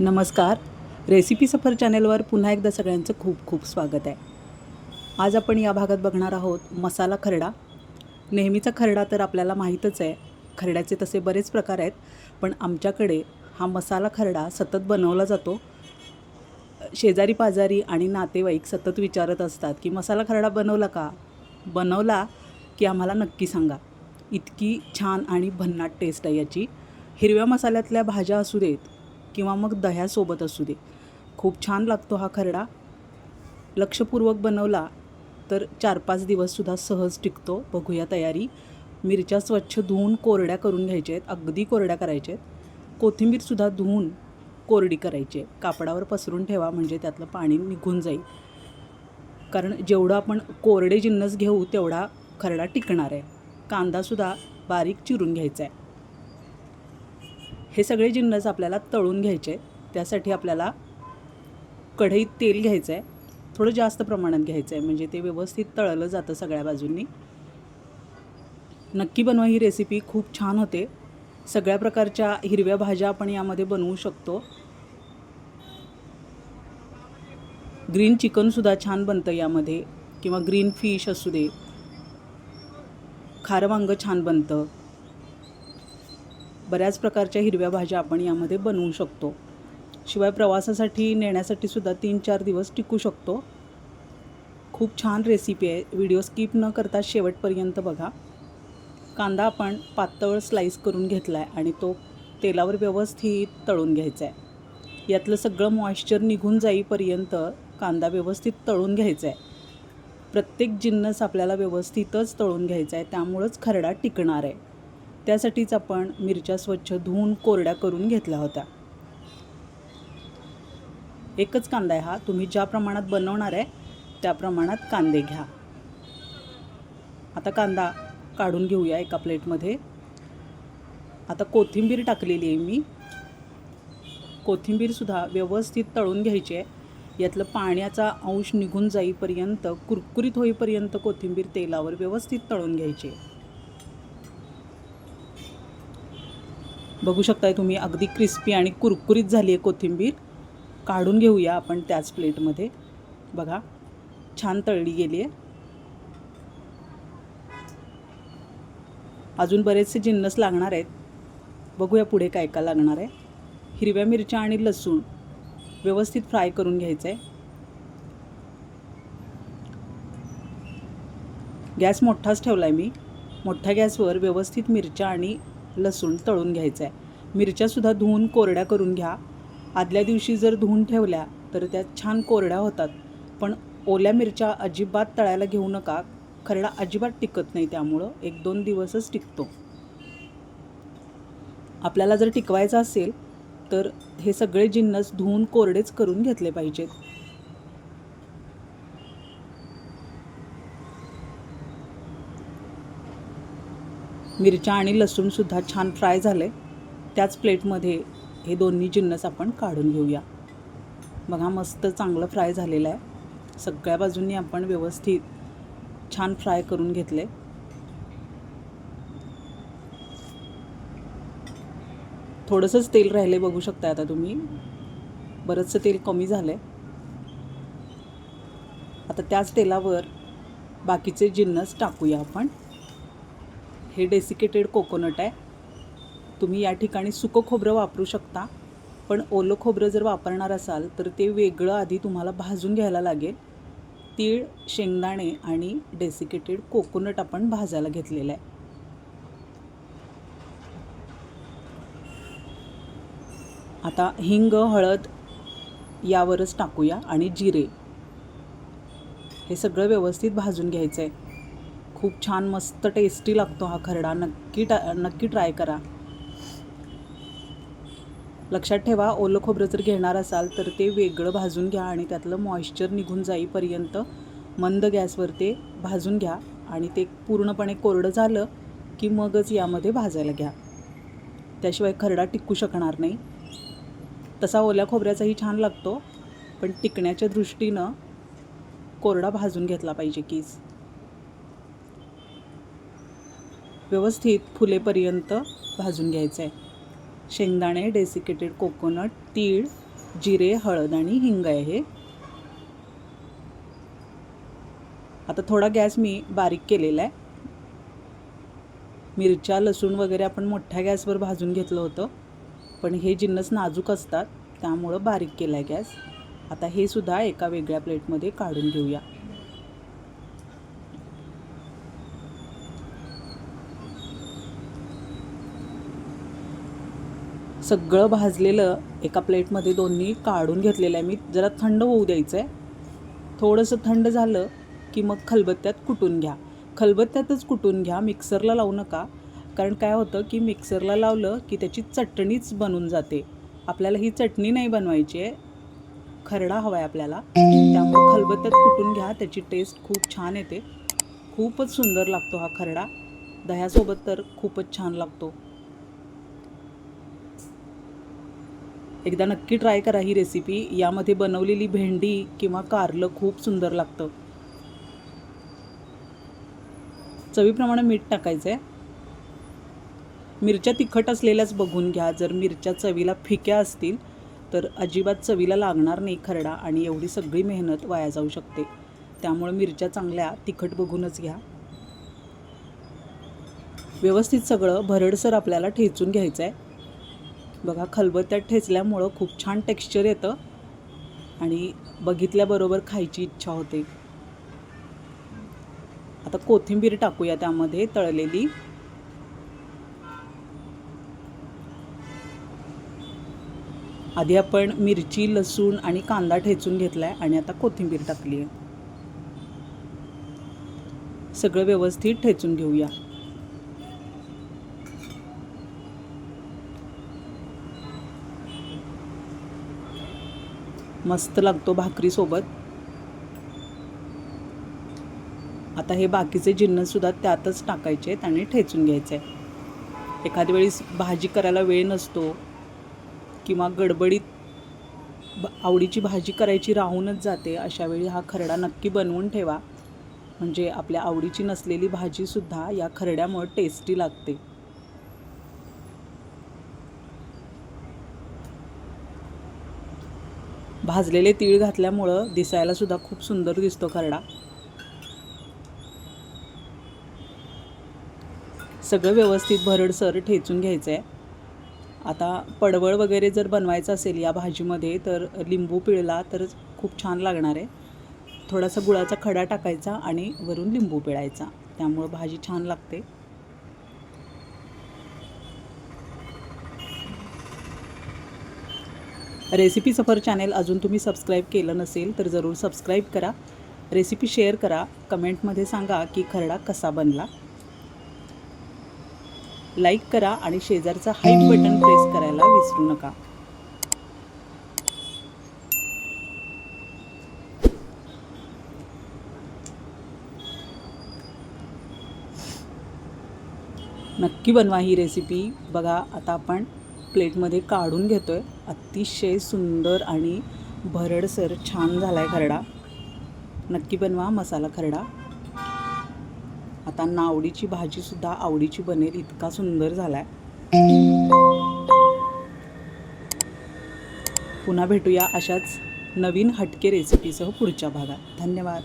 नमस्कार. रेसिपी सफर चॅनेलवर पुन्हा एकदा सगळ्यांचं खूप खूप स्वागत आहे. आज आपण या भागात बघणार आहोत मसाला खरडा. नेहमीचा खरडा तर आपल्याला माहीतच आहे. खरड्याचे तसे बरेच प्रकार आहेत पण आमच्याकडे हा मसाला खरडा सतत बनवला जातो. शेजारी पाजारी आणि नातेवाईक सतत विचारत असतात की मसाला खरडा बनवला का? बनवला की आम्हाला नक्की सांगा. इतकी छान आणि भन्नाट टेस्ट आहे याची. हिरव्या मसाल्यातल्या भाज्या असू देत किंवा मग दह्यासोबत असू दे. खूप छान लागतो हा खरडा. लक्षपूर्वक बनवला तर चार पाच दिवससुद्धा सहज टिकतो. बघूया तयारी. मिरच्या स्वच्छ धुवून कोरड्या करून घ्यायच्या आहेत. अगदी कोरड्या करायच्या आहेत. कोथिंबीरसुद्धा धुवून कोरडी करायची आहे. कापडावर पसरून ठेवा म्हणजे त्यातलं पाणी निघून जाईल. कारण जेवढं आपण कोरडे जिन्नस घेऊ तेवढा खरडा टिकणार आहे. कांदासुद्धा बारीक चिरून घ्यायचा आहे. हे सगळे जिन्नस आपल्याला तळून घ्यायचे. त्यासाठी आपल्याला कढईत तेल घ्यायचं आहे थोडं जास्त प्रमाणात घ्यायचं आहे म्हणजे ते व्यवस्थित तळलं जातं सगळ्या बाजूंनी. नक्की बनवा ही रेसिपी खूप छान होते. सगळ्या प्रकारच्या हिरव्या भाज्या आपण यामध्ये बनवू शकतो. ग्रीन चिकनसुद्धा छान बनतं यामध्ये. किंवा ग्रीन फिश असू दे. खारं वांगं छान बनतं. बऱ्याच प्रकारच्या हिरव्या भाज्या आपण यामध्ये बनवू शकतो. शिवाय प्रवासासाठी नेण्यासाठी सुद्धा तीन चार दिवस टिकू शकतो. खूप छान रेसिपी आहे. व्हिडिओ स्किप न करता शेवटपर्यंत बघा. कांदा आपण पातळ स्लाईस करून घेतला आहे आणि तो तेलावर व्यवस्थित तळून घ्यायचा आहे यातलं सगळं मॉइश्चर निघून जाईपर्यंत कांदा व्यवस्थित तळून घ्यायचा आहे प्रत्येक जिन्नस आपल्याला व्यवस्थितच तळून घ्यायचा आहे त्यामुळंच खरडा टिकणार आहे त्यासाठीच आपण मिरच्या स्वच्छ धुवून कोरड्या करून घेतल्या होत्या. एकच कांदा आहे हा. तुम्ही ज्या प्रमाणात बनवणार आहे त्या प्रमाणात कांदे घ्या. आता कांदा काढून घेऊया एका प्लेटमध्ये. आता कोथिंबीर टाकलेली आहे मी. कोथिंबीरसुद्धा व्यवस्थित तळून घ्यायची आहे. यातलं पाण्याचा अंश निघून जाईपर्यंत कुरकुरीत होईपर्यंत कोथिंबीर तेलावर व्यवस्थित तळून घ्यायची आहे. बघू शकताय तुम्ही अगदी क्रिस्पी आणि कुरकुरीत झाली आहे कोथिंबीर. काढून घेऊया आपण त्याच प्लेटमध्ये बघा छान तळली गेली आहे. अजून बरेचसे जिन्नस लागणार आहेत. बघूया पुढे काय काय लागणार आहे. हिरव्या मिरच्या आणि लसूण व्यवस्थित फ्राय करून घ्यायचं आहे गॅस मोठाच ठेवला आहे मी. मोठ्या गॅसवर व्यवस्थित मिरच्या आणि लसूण तळून घ्यायचं आहे मिरच्यासुद्धा धुवून कोरड्या करून घ्या. आदल्या दिवशी जर धुवून ठेवल्या तर त्या छान कोरड्या होतात. पण ओल्या मिरच्या अजिबात तळायला घेऊ नका. खरडा अजिबात टिकत नाही त्यामुळं एक दोन दिवसच टिकतो. आपल्याला जर टिकवायचा असेल तर हे सगळे जिन्नस धुवून कोरडेच करून घेतले पाहिजेत. मिरच्या आणि लसूणसुद्धा छान फ्राय झाले. त्याच प्लेटमध्ये हे दोन्ही जिन्नस आपण काढून घेऊया. बघा मस्त चांगलं फ्राय झालेलं आहे. सगळ्या बाजूंनी आपण व्यवस्थित छान फ्राय करून घेतले. थोडंसंच तेल राहिले बघू शकता आता तुम्ही. बरंचसं तेल कमी झालं आहे आता त्याच तेलावर बाकीचे जिन्नस टाकूया आपण. हे डेसिकेटेड कोकोनट आहे. तुम्ही या ठिकाणी सुकं खोबरं वापरू शकता. पण ओलं खोबरं जर वापरणार असाल तर ते वेगळं आधी तुम्हाला भाजून घ्यायला लागेल. तीळ शेंगदाणे आणि डेसिकेटेड कोकोनट आपण भाजायला घेतलेलं आहे. आता हिंग हळद यावरच टाकूया आणि जिरे. हे सगळं व्यवस्थित भाजून घ्यायचं आहे खूप छान मस्त टेस्टी लागतो हा खरडा. नक्की टा नक्की ट्राय करा. लक्षात ठेवा ओलं खोबरं जर घेणार असाल तर ते वेगळं भाजून घ्या आणि त्यातलं मॉइश्चर निघून जाईपर्यंत मंद गॅसवर ते भाजून घ्या आणि ते पूर्णपणे कोरडं झालं की मगच यामध्ये भाजायला घ्या. त्याशिवाय खरडा टिकू शकणार नाही. तसा ओल्या खोबऱ्याचाही छान लागतो पण टिकण्याच्या दृष्टीनं कोरडा भाजून घेतला पाहिजे कीज व्यवस्थित फुलेपर्यंत भाजून घ्यायचं आहे. शेंगदाणे डेसिकेटेड कोकोनट तीळ जिरे हळद आणि हिंग आहे हे. आता थोडा गॅस मी बारीक केलेला आहे. मिरच्या लसूण वगैरे आपण मोठ्या गॅसवर भाजून घेतलं होतं. पण हे जिन्नस नाजूक असतात त्यामुळं बारीक केला आहे गॅस. आता हे सुद्धा एका वेगळ्या प्लेटमध्ये काढून घेऊया. सगळं भाजलेलं एका प्लेटमध्ये दोन्ही काढून घेतलेलं आहे. मी जरा थंड होऊ द्यायचं आहे थोडंसं थंड झालं की मग खलबत्त्यात कुटून घ्या. खलबत्त्यातच कुटून घ्या मिक्सरला लावू नका. कारण काय होतं की मिक्सरला लावलं की त्याची चटणीच बनून जाते. आपल्याला ही चटणी नाही बनवायची आहे. खरडा हवा आहे आपल्याला. त्यामुळे खलबत्त्यात कुटून घ्या. त्याची टेस्ट खूप छान येते. खूपच सुंदर लागतो हा खरडा. दह्यासोबत तर खूपच छान लागतो. एकदा नक्की ट्राय करा ही रेसिपी. यामध्ये बनवलेली भेंडी किंवा कारलं खूप सुंदर लागतं. चवीप्रमाणे मीठ टाकायचं आहे मिरच्या तिखट असलेल्याच बघून घ्या. जर मिरच्या चवीला फिक्या असतील तर अजिबात चवीला लागणार नाही खरडा आणि एवढी सगळी मेहनत वाया जाऊ शकते. त्यामुळे मिरच्या चांगल्या तिखट बघूनच घ्या. व्यवस्थित सगळं भरडसर आपल्याला ठेचून घ्यायचं आहे बघा खलबत्त्यात ठेचल्यामुळं खूप छान टेक्स्चर येतं आणि बघितल्याबरोबर खायची इच्छा होते. आता कोथिंबीर टाकूया त्यामध्ये तळलेली. आधी आपण मिरची लसूण आणि कांदा ठेचून घेतलाय आणि आता कोथिंबीर टाकली आहे सगळं व्यवस्थित ठेचून घेऊया. मस्त लागतो भाकरीसोबत आता हे बाकीचे जिन्नससुद्धा त्यातच टाकायचे आहेत आणि ठेचून घ्यायचे आहे एखाद्या वेळेस भाजी करायला वेळ नसतो किंवा गडबडीत ब आवडीची भाजी करायची राहूनच जाते अशा वेळी हा खरडा नक्की बनवून ठेवा. म्हणजे आपल्या आवडीची नसलेली भाजीसुद्धा या खरड्यामुळे टेस्टी लागते. भाजलेले तीळ घातल्यामुळं दिसायला सुद्धा खूप सुंदर दिसतो खरडा. सगळं व्यवस्थित भरडसर ठेचून घ्यायचं आहे आता पडवळ वगैरे जर बनवायचं असेल या भाजीमध्ये तर लिंबू पिळला तर खूप छान लागणार आहे. थोडासा गुळाचा खडा टाकायचा आणि वरून लिंबू पिळायचा. त्यामुळं भाजी छान लागते. रेसिपी सफर चॅनेल अजून तुम्ही सबस्क्राईब केलं नसेल तर जरूर सबस्क्राईब करा. रेसिपी शेअर करा. कमेंटमध्ये सांगा की खरडा कसा बनला. लाईक करा आणि शेजारचा हाईट बटन प्रेस करायला विसरू नका. नक्की बनवा ही रेसिपी. बघा आता आपण प्लेटमध्ये काढून घेतो आहे अतिशय सुंदर आणि भरडसर छान झाला आहे खरडा. नक्की बनवा मसाला खरडा. आता नावडीची भाजीसुद्धा आवडीची बनेल इतका सुंदर झाला आहे पुन्हा भेटूया अशाच नवीन हटके रेसिपीसह पुढच्या भागात. धन्यवाद.